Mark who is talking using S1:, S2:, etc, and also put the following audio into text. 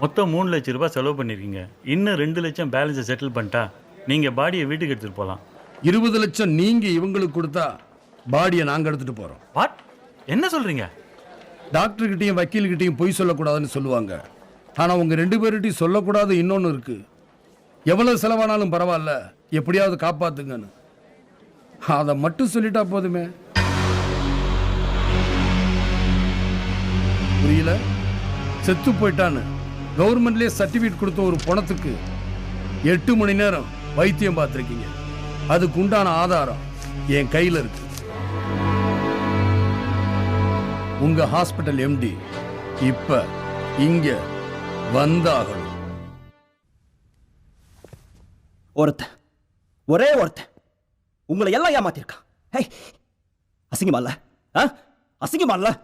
S1: மொத்தம் மூணு லட்ச ரூபாய் செலவு பண்ணியிருக்கீங்க இன்னும் ரெண்டு லட்சம் பேலன்ஸை செட்டில் பண்ணிட்டா நீங்கள் பாடியை வீட்டுக்கு எடுத்துகிட்டு போகலாம்
S2: இருபது லட்சம் நீங்க இவங்களுக்கு கொடுத்தா பாடியை நாங்க எடுத்துட்டு போறோம்.
S1: வாட் என்ன சொல்கிறீங்க
S2: டாக்டர்கிட்டையும் வக்கீல்கிட்டையும் பொய் சொல்லக்கூடாதுன்னு சொல்லுவாங்க. ஆனா உங்க ரெண்டு பேர்கிட்டையும் சொல்லக்கூடாது இன்னொன்னு இருக்கு. எவ்வளவு செலவானாலும் பரவாயில்ல எப்படியாவது காப்பாத்துங்கன்னு. அதை மட்டும் சொல்லிட்டா போதுமே. புரியல? செத்து போயிட்டான்னு. கவர்மெண்ட்லயே சர்டிபிகேட் கொடுத்த ஒரு பணத்துக்கு எட்டு மணி நேரம் வைத்தியம் பார்த்துருக்கீங்க. அதுக்கு உண்டான ஆதாரம் என் கையில இருக்கு. உங்க ஹாஸ்பிட்டல் எம்டி இப்ப இங்க வந்தாகணும்.
S3: ஒருத்தன். ஒரே ஒருத்தன். உங்களை எல்லாம் ஏமாத்திருக்கான். ஹே! அசிங்கமா இல்ல? ஆ? அசிங்கமா இல்ல?